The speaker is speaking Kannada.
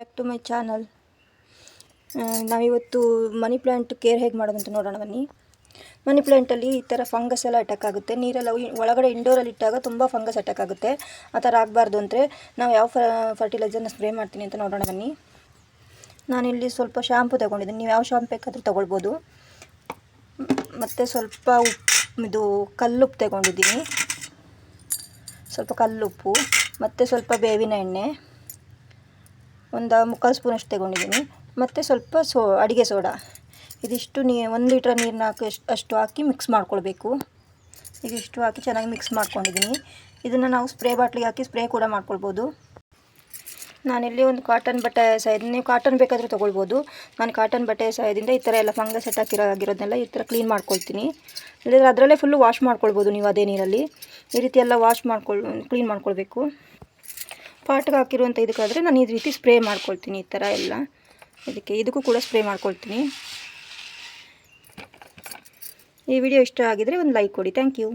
ಬ್ಯಾಕ್ ಟು ಮೈ ಚಾನಲ್ ನಾವಿವತ್ತು ಮನಿ ಪ್ಲ್ಯಾಂಟ್ ಕೇರ್ ಹೇಗೆ ಮಾಡೋದಂತ ನೋಡೋಣ ಬನ್ನಿ. ಮನಿ ಪ್ಲ್ಯಾಂಟಲ್ಲಿ ಈ ಥರ ಫಂಗಸ್ ಎಲ್ಲ ಅಟ್ಯಾಕ್ ಆಗುತ್ತೆ. ನೀರೆಲ್ಲ ಒಳಗಡೆ ಇಂಡೋರಲ್ಲಿ ಇಟ್ಟಾಗ ತುಂಬ ಫಂಗಸ್ ಅಟ್ಯಾಕ್ ಆಗುತ್ತೆ. ಆ ಥರ ಆಗಬಾರ್ದು ಅಂದರೆ ನಾವು ಯಾವ ಫರ್ಟಿಲೈಸರ್ನ ಸ್ಪ್ರೇ ಮಾಡ್ತೀನಿ ಅಂತ ನೋಡೋಣ ಬನ್ನಿ. ನಾನಿಲ್ಲಿ ಸ್ವಲ್ಪ ಶಾಂಪು ತಗೊಂಡಿದ್ದೀನಿ. ನೀವು ಯಾವ ಶಾಂಪು ಬೇಕಾದರೂ ತೊಗೊಳ್ಬೋದು. ಮತ್ತು ಸ್ವಲ್ಪ ಇದು ಕಲ್ಲುಪ್ಪು ತಗೊಂಡಿದ್ದೀನಿ. ಸ್ವಲ್ಪ ಕಲ್ಲುಪ್ಪು, ಮತ್ತು ಸ್ವಲ್ಪ ಬೇವಿನ ಎಣ್ಣೆ. ಒಂದು ಮುಕ್ಕಾಲು ಸ್ಪೂನಷ್ಟು ತಗೊಂಡಿದ್ದೀನಿ. ಮತ್ತು ಸ್ವಲ್ಪ ಸೋ, ಅಡುಗೆ ಸೋಡಾ. ಇದಿಷ್ಟು ನೀ, ಒಂದು ಲೀಟ್ರ್ ನೀರನ್ನ ಹಾಕಿ ಅಷ್ಟು ಹಾಕಿ ಮಿಕ್ಸ್ ಮಾಡ್ಕೊಳ್ಬೇಕು. ಇದಿಷ್ಟು ಹಾಕಿ ಚೆನ್ನಾಗಿ ಮಿಕ್ಸ್ ಮಾಡ್ಕೊಂಡಿದ್ದೀನಿ. ಇದನ್ನು ನಾವು ಸ್ಪ್ರೇ ಬಾಟ್ಲಿಗೆ ಹಾಕಿ ಸ್ಪ್ರೇ ಕೂಡ ಮಾಡ್ಕೊಳ್ಬೋದು. ನಾನಿಲ್ಲಿ ಒಂದು ಕಾಟನ್ ಬಟ್ಟೆ ಸಹಾಯದಿಂದ ನೀವು ಕಾಟನ್ ಬೇಕಾದರೂ ತೊಗೊಳ್ಬೋದು. ನಾನು ಕಾಟನ್ ಬಟ್ಟೆ ಸಹಾಯದಿಂದ ಈ ಥರ ಎಲ್ಲ ಫಂಗಸ್ ಅಟ್ಯಾಕ್ ಆಗಿರೋದನ್ನೆಲ್ಲ ಈ ಥರ ಕ್ಲೀನ್ ಮಾಡ್ಕೊಳ್ತೀನಿ. ಇಲ್ಲದ್ರೆ ಅದರಲ್ಲೇ ಫುಲ್ಲು ವಾಶ್ ಮಾಡ್ಕೊಳ್ಬೋದು ನೀವು ಅದೇ ನೀರಲ್ಲಿ. ಈ ರೀತಿ ಎಲ್ಲ ವಾಶ್ ಮಾಡ್ಕೊಳ್ ಕ್ಲೀನ್ ಮಾಡ್ಕೊಳ್ಬೇಕು. ಪಾಟ್ಗೆ ಹಾಕಿರುವಂಥ ಇದಕ್ಕಾದರೆ ನಾನು ಈ ರೀತಿ ಸ್ಪ್ರೇ ಮಾಡ್ಕೊಳ್ತೀನಿ ಈ ಥರ ಎಲ್ಲ. ಇದಕ್ಕೆ ಇದಕ್ಕೂ ಕೂಡ ಸ್ಪ್ರೇ ಮಾಡ್ಕೊಳ್ತೀನಿ. ಈ ವಿಡಿಯೋ ಇಷ್ಟ ಆಗಿದರೆ ಒಂದು ಲೈಕ್ ಕೊಡಿ. Thank you.